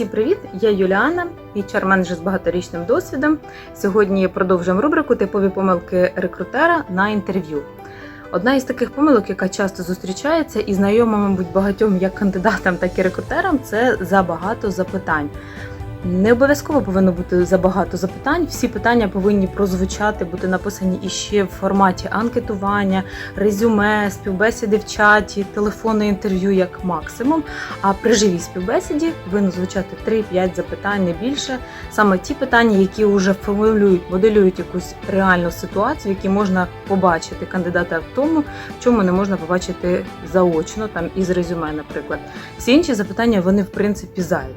Всім привіт! Я Юліана, HR-менеджер з багаторічним досвідом. Сьогодні продовжуємо рубрику Типові помилки рекрутера на інтерв'ю. Одна із таких помилок, яка часто зустрічається і знайома, мабуть, багатьом як кандидатам, так і рекрутерам, це забагато запитань. Не обов'язково повинно бути забагато запитань. Всі питання повинні прозвучати, бути написані іще в форматі анкетування, резюме, співбесіди в чаті, телефонне інтерв'ю як максимум. А при живій співбесіді повинно звучати 3-5 запитань, не більше. Саме ті питання, які вже формулюють, моделюють якусь реальну ситуацію, які можна побачити кандидата в тому, в чому не можна побачити заочно, там із резюме, наприклад. Всі інші запитання вони в принципі зайві.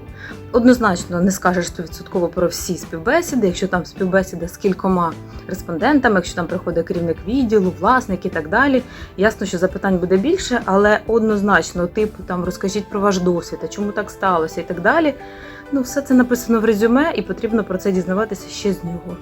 Однозначно не скажеш 100% про всі співбесіди, якщо там співбесіда з кількома респондентами, якщо там приходить керівник відділу, власник і так далі. Ясно, що запитань буде більше, але однозначно, типу там розкажіть про ваш досвід, а чому так сталося і так далі. Ну, все це написано в резюме, і потрібно про це дізнаватися ще з нього.